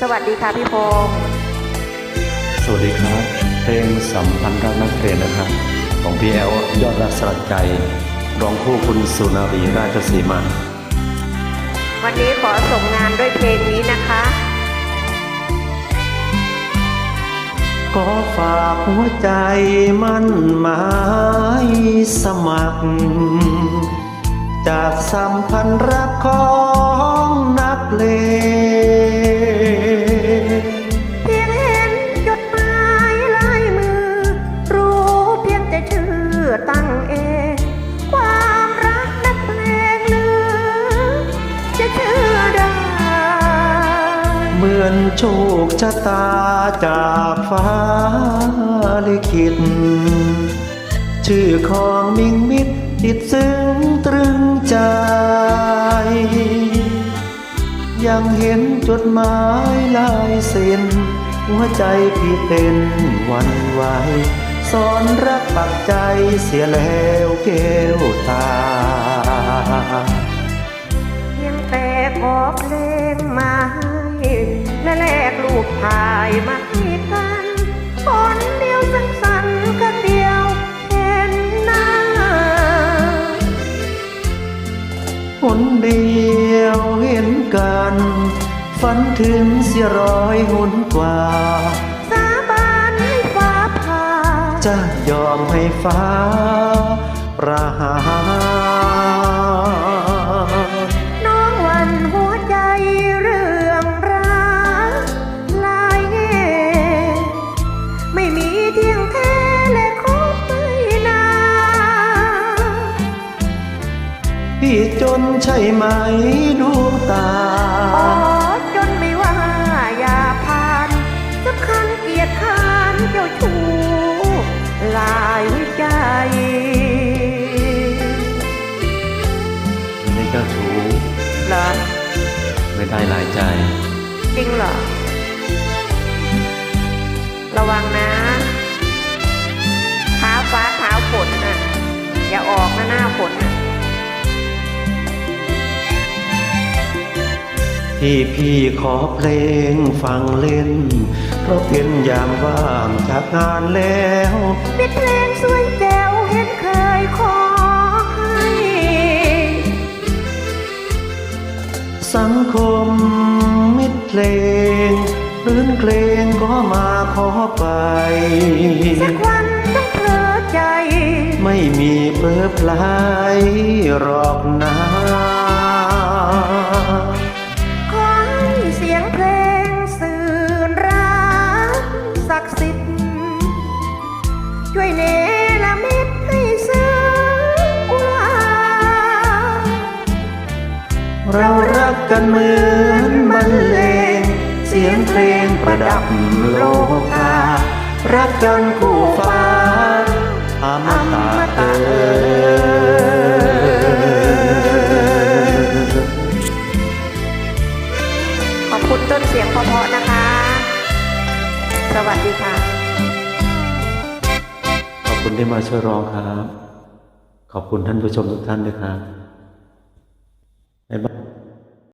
สวัสดีค่ะพี่พงษ์สวัสดีครับ เพลงสัมพันธ์รักนักเรียนนะครับ ของพี่แอลยอดรักสลักใจร้องคู่คุณสุนารีราชสีมาวันนี้ขอส่งงานด้วยเพลงนี้นะคะ ก็ฝากหัวใจมันหมายสมัคร จากสัมพันธ์รักของนักเลง อนโชคชะตาจากฟ้าลิขิต ชื่อของมิงมิตรติดซึ้งตรึงใจ ยังเห็นจดหมายลายเซ็น หัวใจพี่เต้นวันไหวสอนรักปักใจเสียแล้วแก้วตาเพียงแต่ขอเพลงมา ฝันถึงเสียร้อยหนกว่า สาบานให้ฟ้าผ่าจะยอมให้ฟ้าประหารน้องหวันหัวใจเรื่องรักลายเง่ไม่มีเที่ยงแท้และคบไม่นานพี่จนใช่ไหมดวงตา ชู้เหรอ ไม่ได้หลายใจ จริงเหรอ ระวังนะเท้าฟ้าเท้าฝนน่ะ อย่าออกนะหน้าฝนน่ะ ที่พี่ขอเพลงฟังเล่น เพราะเป็นยามว่างจากงานแล้วปิดเพลงสวยแจ๋วเห็นเคยขอ คมมิตรเพลงรื่นเพลงก็มาขอไปสักวันต้องเพลอใจ ไม่มีเปิดลายหรอกนะ เหมือนบรรเลง เสียงเพลงประดับโลกา รักกันคู่ฟ้าอมตะเอ่ยขอบคุณต้นเสียงเพาะๆนะคะ สวัสดีค่ะ ขอบคุณที่มาช่วยร้องครับ ขอบคุณท่านผู้ชมทุกท่านด้วยครับบ๊ายบาย